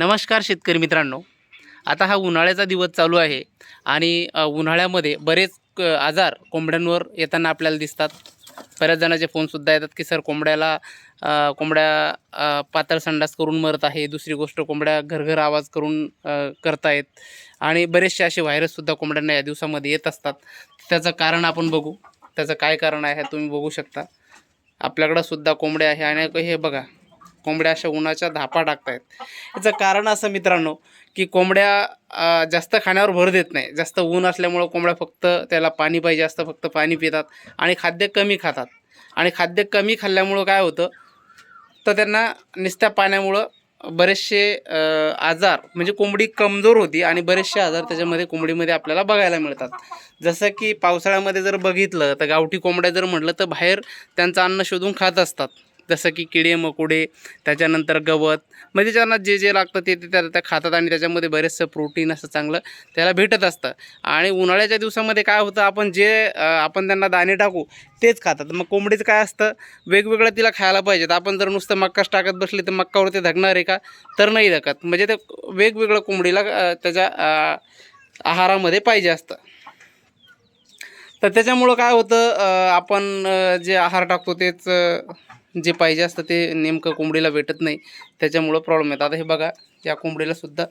नमस्कार शेतकरी मित्रांनो. आता हा उन्हाळ्याचा दिवस चालू आहे आणि उन्हाळ्यामध्ये बरेच क आजार कोंबड्यांवर येताना आपल्याला दिसतात. बऱ्याच जणांचे फोनसुद्धा येतात की सर कोंबड्याला कोंबड्या पातळ संडास करून मरत आहे. दुसरी गोष्ट कोंबड्या घरघर आवाज करून करतायत. आणि बरेचसे असे व्हायरससुद्धा कोंबड्यांना या दिवसामध्ये येत असतात. त्याचं कारण आपण बघू. त्याचं काय कारण आहे हे तुम्ही बघू शकता. आपल्याकडं सुद्धा कोंबड्या आहे आणि हे बघा कोंबड्या अशा उन्हाच्या धापा टाकतायत. याचं कारण असं मित्रांनो की कोंबड्या जास्त खाण्यावर भर देत नाही. जास्त ऊन असल्यामुळं कोंबड्या फक्त त्याला पाणी पाहिजे असतं फक्त पाणी पितात आणि खाद्य कमी खातात. आणि खाद्य कमी खाल्ल्यामुळं काय होतं तर त्यांना नुसत्या पाण्यामुळं बरेचसे आजार म्हणजे कोंबडी कमजोर होती आणि बरेचसे आजार त्याच्यामध्ये कोंबडीमध्ये आपल्याला बघायला मिळतात. जसं की पावसाळ्यामध्ये जर बघितलं तर गावठी कोंबड्या जर म्हटलं तर बाहेर त्यांचं अन्न शोधून खात असतात. जसं की किडे मकोडे त्याच्यानंतर गवत. म्हणजे त्यांना जे जे लागतं ते ते त्या त्या खातात आणि त्याच्यामध्ये बरेचसं प्रोटीन असं चांगलं त्याला भेटत असतं. आणि उन्हाळ्याच्या दिवसामध्ये काय होतं आपण जे आपण त्यांना दाणे टाकू तेच खातात. मग कोंबडीचं काय असतं वेगवेगळं तिला खायला पाहिजेत. आपण जर नुसतं मक्काच टाकत बसले तर मक्कावर ते धकणार आहे का? तर नाही धकत म्हणजे ते वेगवेगळं कोंबडीला त्याच्या आहारामध्ये पाहिजे असतं. तर त्याच्यामुळं काय होतं आपण जे आहार टाकतो तेच जे पाहिजे असतं ते नेमकं कोंबडीला भेटत नाही. त्याच्यामुळं प्रॉब्लेम येतात. आता हे बघा या कोंबडीलासुद्धा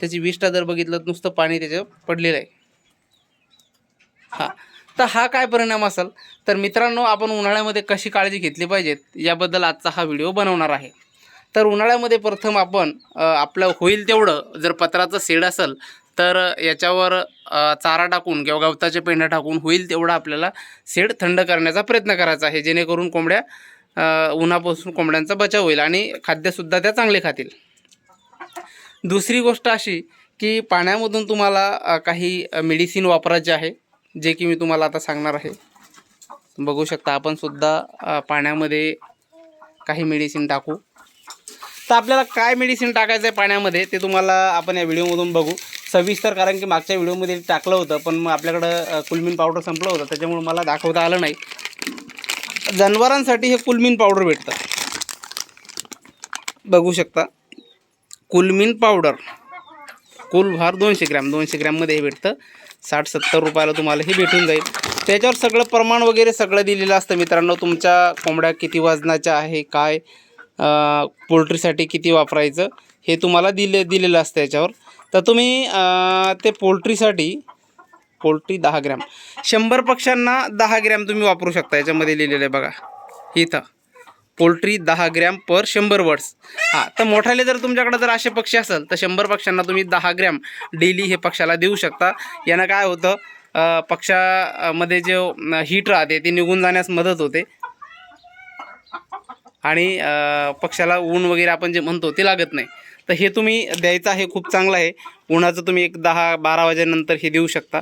त्याची विष्ठा जर बघितलं तर नुसतं पाणी त्याचं पडलेलं आहे. हां. तर हा काय परिणाम असेल? तर मित्रांनो आपण उन्हाळ्यामध्ये कशी काळजी घेतली पाहिजेत? याबद्दल आजचा हा व्हिडिओ बनवणार आहे. तर उन्हाळ्यामध्ये प्रथम आपण आपलं होईल तेवढं. जर पत्राचं शेड असेल तर याच्यावर चारा टाकून किंवा गवताचे पेंढ्या टाकून होईल तेवढं आपल्याला शेड थंड करण्याचा प्रयत्न करायचा आहे. जेणेकरून कोंबड्या उन्हापासून कोंबड्यांचा बचाव होईल आणि खाद्यसुद्धा त्या चांगले खातील. दुसरी गोष्ट अशी की पाण्यामधून तुम्हाला काही मेडिसिन वापरायचे आहे जे की मी तुम्हाला आता सांगणार आहे. बघू शकता आपण सुद्धा पाण्यामध्ये काही मेडिसिन टाकू. तर आपल्याला काय मेडिसिन टाकायचं आहे पाण्यामध्ये ते तुम्हाला आपण या व्हिडिओमधून बघू. सविस्तर कारण की मागच्या व्हिडिओमध्ये टाकलं होतं पण मग आपल्याकडं अ, कुलमीन पावडर संपलं होतं त्याच्यामुळे मला दाखवता आलं नाही. जनावरांसाठी हे कुलमीन पावडर भेटतं बघू शकता. कुलमीन पावडर. कुलभार दोनशे ग्रॅम. दोनशे ग्रॅममध्ये हे भेटतं. साठ सत्तर रुपयाला तुम्हाला हे भेटून जाईल. त्याच्यावर सगळं प्रमाण वगैरे सगळं दिलेलं असतं मित्रांनो. तुमच्या कोंबड्या किती वजनाच्या आहे काय पोल्ट्रीसाठी किती वापरायचं हे तुम्हाला दिले दिलेलं असतं याच्यावर. तर तुम्ही ते पोल्ट्रीसाठी पोल्ट्री दहा ग्रॅम. शंभर पक्ष्यांना दहा ग्रॅम तुम्ही वापरू शकता. याच्यामध्ये लिहिलेलं आहे बघा. इथं. पोल्ट्री दहा ग्रॅम पर शंभर वर्ड्स. हां तर मोठाले जर तुमच्याकडे जर असे पक्षी असेल तर शंभर पक्ष्यांना तुम्ही दहा ग्रॅम डेली हे पक्षाला देऊ शकता. यानं काय होतं पक्षामध्ये जे हीट राहते ते निघून जाण्यास मदत होते. आणि पक्षाला ऊन वगैरे आपण जे म्हणतो ते लागत नाही. तर हे तुम्ही द्यायचं आहे खूप चांगलं आहे. उन्हाचं तुम्ही एक दहा बारा वाजेनंतर हे देऊ शकता.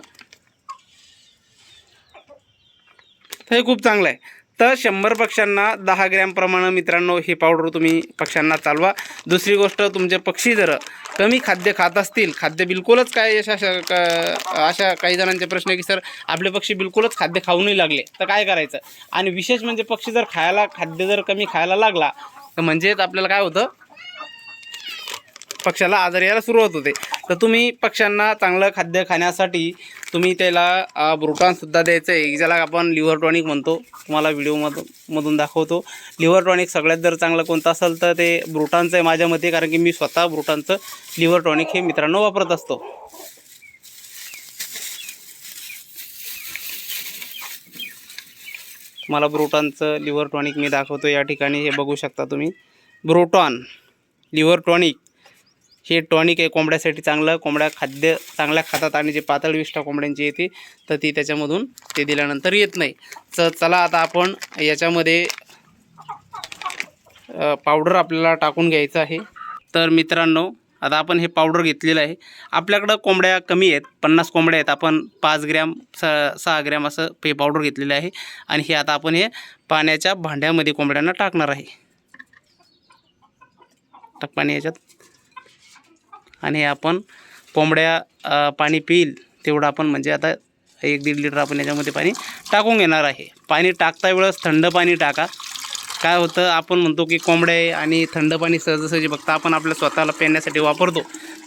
तर हे खूप चांगलं आहे. तर शंभर पक्ष्यांना दहा ग्रॅमप्रमाणे मित्रांनो हे पावडर तुम्ही पक्ष्यांना चालवा. दुसरी गोष्ट तुमचे पक्षी जर कमी खाद्य खात असतील खाद्य बिलकुलच काय अशा अशा क- अशा काही जणांचे प्रश्न आहे की सर आपले पक्षी बिलकुलच खाद्य खाऊ नाही लागले. तर काय करायचं? आणि विशेष म्हणजे पक्षी जर खायला खाद्य जर कमी खायला लागला तर म्हणजेच आपल्याला काय होतं? पक्ष्याला आजार यायला सुरुवात होते. तर तुम्ही पक्ष्यांना चांगलं खाद्य खाण्यासाठी तुम्ही त्याला ब्रुटॉनसुद्धा द्यायचं आहे ज्याला आपण लिव्हर टॉनिक म्हणतो तुम्हाला व्हिडिओमधून मधून दाखवतो. लिव्हर टॉनिक सगळ्यात जर चांगलं कोणतं असेल तर ते ब्रुटॉनचं आहे माझ्या मते कारण की मी स्वतः ब्रुटॉनचं लिव्हर टॉनिक हे मित्रांनो वापरत असतो. तुम्हाला ब्रुटॉनचं लिव्हर टॉनिक मी दाखवतो या ठिकाणी. हे बघू शकता तुम्ही. ब्रुटॉन लिव्हर टॉनिक हे टॉनिक आहे कोंबड्यासाठी चांगलं. कोंबड्या खाद्य चांगल्या खातात आणि जे पातळ विष्ठा कोंबड्यांची येते तर ती त्याच्यामधून ते दिल्यानंतर येत नाही. तर चला आता आपण याच्यामध्ये पावडर आपल्याला टाकून घ्यायचं आहे. तर मित्रांनो आता आपण हे पावडर घेतलेलं आहे. आपल्याकडं कोंबड्या कमी आहेत पन्नास कोंबड्या आहेत. आपण पाच ग्रॅम स सहा ग्रॅम असं हे पावडर घेतलेलं आहे. आणि हे आता आपण हे पाण्याच्या भांड्यामध्ये कोंबड्यांना टाकणार आहे. टाक पाणी याच्यात. आणि हे आपण कोंबड्या पाणी पिईल तेवढं आपण म्हणजे आता एक दीड लिटर आपण याच्यामध्ये पाणी टाकून घेणार आहे. पाणी टाकता वेळेस थंड पाणी टाका. काय होतं आपण म्हणतो की कोंबड्या आहे आणि थंड पाणी सहजासहजी बघता आपण आपल्या स्वतःला पिण्यासाठी वापरतो.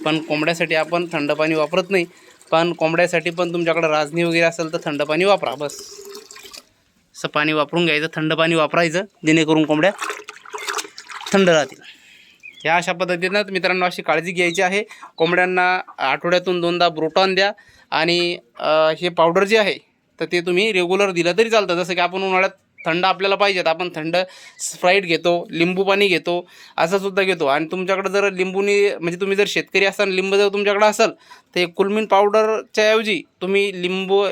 पण कोंबड्यासाठी आपण थंड पाणी वापरत नाही. पण कोंबड्यासाठी पण तुमच्याकडं राजनी वगैरे असेल तर थंड पाणी वापरा बस. असं पाणी वापरून घ्यायचं थंड पाणी वापरायचं जेणेकरून कोंबड्या थंड राहतील. ह्या अशा पद्धतीनं मित्रांनो अशी काळजी घ्यायची आहे. कोंबड्यांना आठवड्यातून दोनदा ब्रोटॉन द्या आणि हे पावडर जे आहे तर ते तुम्ही रेग्युलर दिलं तरी चालतं. जसं की आपण उन्हाळ्यात थंड आपल्याला पाहिजेत. आपण थंड स्प्राईट घेतो लिंबू पाणी घेतो असं सुद्धा घेतो. आणि तुमच्याकडे जर लिंबूनी म्हणजे तुम्ही जर शेतकरी असाल लिंबू जर तुमच्याकडे असेल तर कुलमिन पावडरच्या ऐवजी तुम्ही लिंबू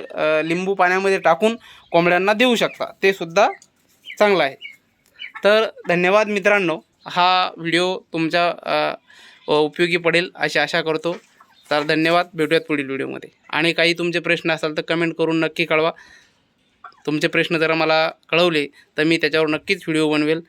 लिंबू पाण्यामध्ये टाकून कोंबड्यांना देऊ शकता. ते सुद्धा चांगलं आहे. तर धन्यवाद मित्रांनो. हा व्हिडिओ तुमच्या उपयोगी पडेल अशी आशा करतो. तर धन्यवाद. भेटूयात पुढील व्हिडिओमध्ये आणि काही तुमचे प्रश्न असाल तर कमेंट करून नक्की कळवा. तुमचे प्रश्न जर मला कळवले तर मी त्याच्यावर नक्कीच व्हिडिओ बनवेल.